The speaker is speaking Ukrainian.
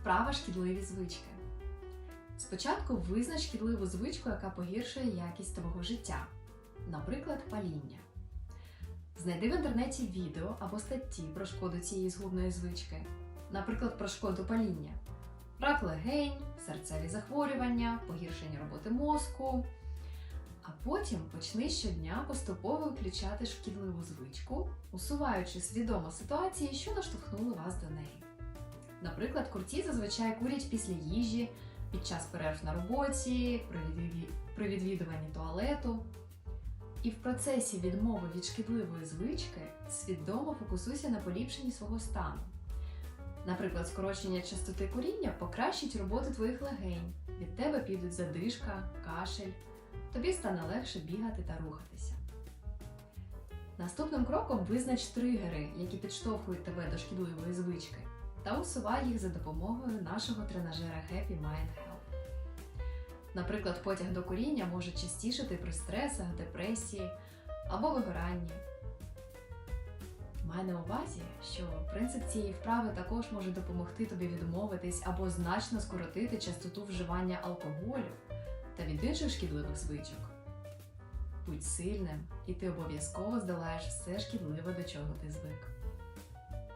Вправа шкідливі звички. Спочатку визнач шкідливу звичку, яка погіршує якість твого життя, наприклад, паління. Знайди в інтернеті відео або статті про шкоду цієї згубної звички, наприклад, про шкоду паління, рак легень, серцеві захворювання, погіршення роботи мозку. А потім почни щодня поступово виключати шкідливу звичку, усуваючи свідомо ситуації, що наштовхнули вас до неї. Наприклад, курці зазвичай курять після їжі, під час перерв на роботі, при відвідуванні туалету. І в процесі відмови від шкідливої звички свідомо фокусуйся на поліпшенні свого стану. Наприклад, скорочення частоти куріння покращить роботу твоїх легень, від тебе підуть задишка, кашель, тобі стане легше бігати та рухатися. Наступним кроком визнач тригери, які підштовхують тебе до шкідливої звички, та усувай їх за допомогою нашого тренажера Happy Mind Help. Наприклад, потяг до куріння може частішати при стресах, депресії або вигоранні. Май на увазі, що принцип цієї вправи також може допомогти тобі відмовитись або значно скоротити частоту вживання алкоголю та від інших шкідливих звичок. Будь сильним, і ти обов'язково здолаєш все шкідливе, до чого ти звик.